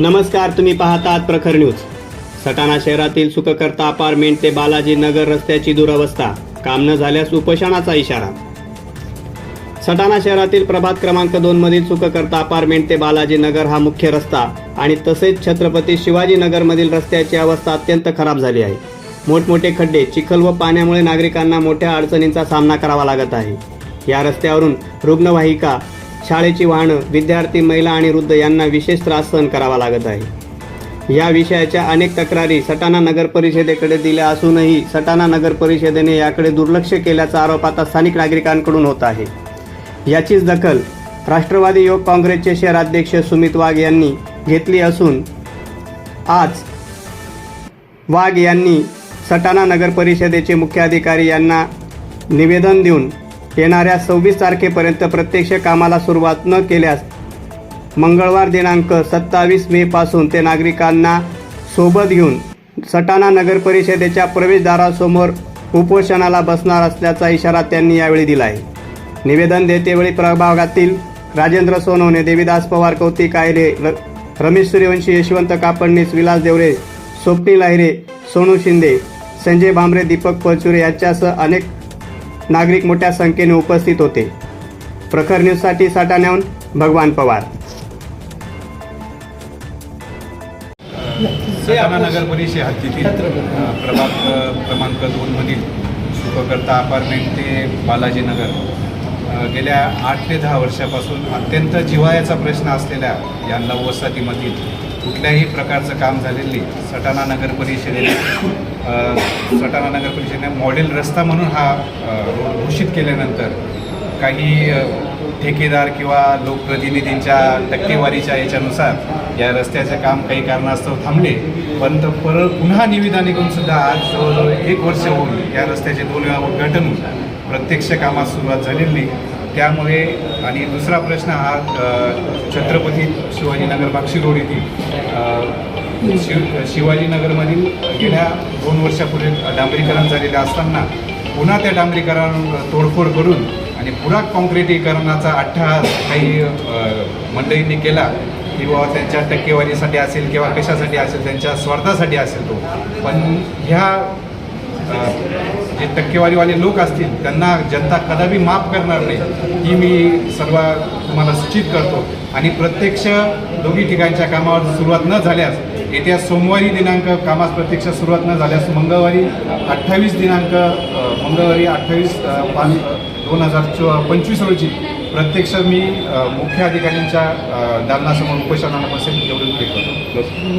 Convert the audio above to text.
नमस्कार तुम्ही पाहतात प्रखर न्यूज. सटाणा शहरातील सुखकर्ता अपार्टमेंट ते बालाजी नगर रस्त्याची दुरवस्था. काम न झाल्यास उपोषणाचा इशारा. सटाणा शहरातील प्रभात क्रमांक दोन मधील सुखकर्ता अपार्टमेंट ते बालाजी नगर हा मुख्य रस्ता आणि तसेच छत्रपती शिवाजी नगर मधील रस्त्याची अवस्था अत्यंत खराब झाली आहे. मोठमोठे खड्डे चिखल व पाण्यामुळे नागरिकांना मोठ्या अडचणींचा सामना करावा लागत आहे. या रस्त्यावरून रुग्णवाहिका शाळेची वाहनं विद्यार्थी महिला आणि वृद्ध यांना विशेष त्रास सहन करावा लागत आहे. या विषयाच्या अनेक तक्रारी सटाणा नगर परिषदेकडे दिल्या असूनही सटाणा नगर परिषदेने याकडे दुर्लक्ष केल्याचा आरोप आता स्थानिक नागरिकांकडून होत आहे. याचीच दखल राष्ट्रवादी युवक काँग्रेसचे शहराध्यक्ष सुमित वाघ यांनी घेतली असून आज वाघ यांनी सटाणा नगर परिषदेचे मुख्य अधिकारी यांना निवेदन देऊन येणाऱ्या सव्वीस तारखेपर्यंत प्रत्यक्ष कामाला सुरुवात न केल्यास मंगळवार दिनांक सत्तावीस मे पासून ते नागरिकांना सोबत घेऊन सटाणा नगर परिषदेच्या प्रवेशद्वारासमोर उपोषणाला बसणार असल्याचा इशारा त्यांनी यावेळी दिला आहे. निवेदन देतेवेळी प्रभागातील राजेंद्र सोनवणे देवीदास पवार कौतिक आयरे र रमेश सूर्यवंशी यशवंत कापडणीस विलास देवरे सोपटी आहिरे सोनू शिंदे संजय भांबरे दीपक परचुरे यांच्यासह अनेक नागरिक मोठ्या संख्येने उपस्थित होते. प्रखर न्यूजसाठी साठाण्याहून भगवान पवार. सटाणा नगर परिषद हद्दीतील अ, प्रभाग क्रमांक दोनमधील सुखकर्ता अपार्टमेंट ते बालाजी नगर. गेल्या आठ ते दहा वर्षापासून अत्यंत जिव्हाळ्याचा प्रश्न असलेल्या या नववसाहतीमधील कुठल्याही प्रकारचं काम झालेलं नाही. सटाणा नगर परिषदेने सटाणा नगर परिषदेने मॉडेल रस्ता म्हणून हा रोड घोषित केल्यानंतर काही ठेकेदार किंवा लोकप्रतिनिधींच्या टक्केवारीच्या याच्यानुसार या रस्त्याचं काम काही कारणास्तव थांबले. पण तर परत पुन्हा निविदा निघून सुद्धा आज जवळजवळ एक वर्ष होऊन या रस्त्याचे दोन वेळा उद्घाटन प्रत्यक्ष कामास सुरुवात झालेली नाही. त्यामुळे आणि दुसरा प्रश्न हा छत्रपती शिवाजीनगर बाक्षी रोड येथील शिव शिवाजीनगरमधील गेल्या दोन वर्षापूर्वी डांबरीकरण झालेले असताना पुन्हा त्या डांबरीकरण तोडफोड करून आणि पुन्हा काँक्रिटीकरणाचा अट्टहास काही मंडळींनी केला किंवा त्यांच्या टक्केवारीसाठी असेल किंवा कशासाठी असेल त्यांच्या स्वार्थासाठी असेल तो. पण ह्या जे टक्केवारीवाले लोक असतील त्यांना जनता कदापि माफ करणार नाही. ही मी सर्व तुम्हाला सूचित करतो. आणि प्रत्यक्ष दोघी ठिकाणच्या कामावर सुरुवात न झाल्यास येत्या सोमवारी दिनांक कामास प्रत्यक्ष सुरुवात न झाल्यास मंगळवारी अठ्ठावीस दिनांक मंगळवारी अठ्ठावीस पाच दोन हजार चो पंचवीस रोजी प्रत्यक्ष मी मुख्य अधिकाऱ्यांच्या दालनासमोर उपोषणाला बसेल एवढं करतो